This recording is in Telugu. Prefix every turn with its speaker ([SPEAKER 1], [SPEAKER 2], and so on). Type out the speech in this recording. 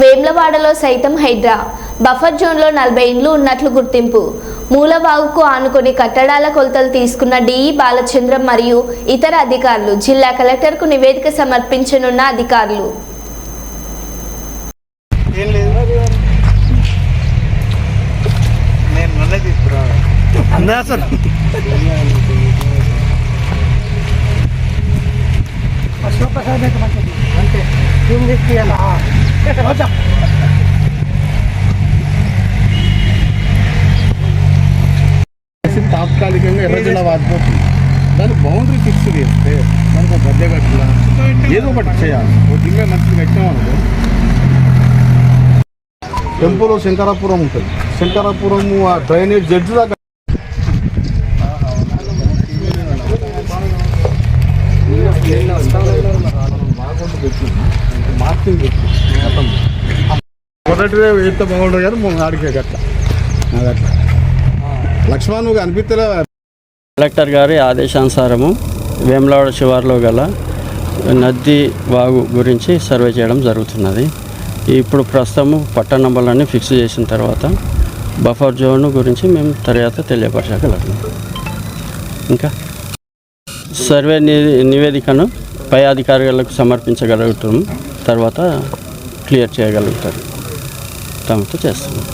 [SPEAKER 1] వేమ్లవాడలో సైతం హైడ్రా. బఫర్ జోన్లో నలభై ఇండ్లు ఉన్నట్లు గుర్తింపు. మూలవాగుకు ఆనుకొని కట్టడాల కొలతలు తీసుకున్న డిఈ బాలచంద్రం మరియు ఇతర అధికారులు జిల్లా కలెక్టర్కు నివేదిక సమర్పించనున్న అధికారులు.
[SPEAKER 2] ఏం నేను సార్
[SPEAKER 3] తాత్కాలికంగా ఎర్రజెండా వాడిపోతుంది దాని బౌండరీ ఫిక్స్ చేస్తే దానికి ఒక గద్దె కట్టిలా ఏదో ఒకటి చేయాలి. ఒక దిమ్మే మంచిది కట్టామనుకో టెంపుల్ శంకరాపురం ఉంటుంది. శంకరాపురం ఆ డ్రైనేజ్ జడ్జి దాకా ఎంత బాగుంటుంది కానీ మొన్న ఆడికే గట్ల. లక్ష్మణ్ అనిపిస్తలే
[SPEAKER 4] కలెక్టర్ గారి ఆదేశానుసారము వేములవాడ శివార్లో గల నది వాగు గురించి సర్వే చేయడం జరుగుతున్నది. ఇప్పుడు ప్రస్తుతము పట్ట నంబర్లన్నీ ఫిక్స్ చేసిన తర్వాత బఫర్ జోన్ గురించి మేము తర్వాత తెలియపరచగలం ఇంకా సర్వే నివేదికను పై అధికారులకు సమర్పించగలుగుతాం. తర్వాత క్లియర్ చేయగలుగుతారు. తమతో చేస్తున్నాం.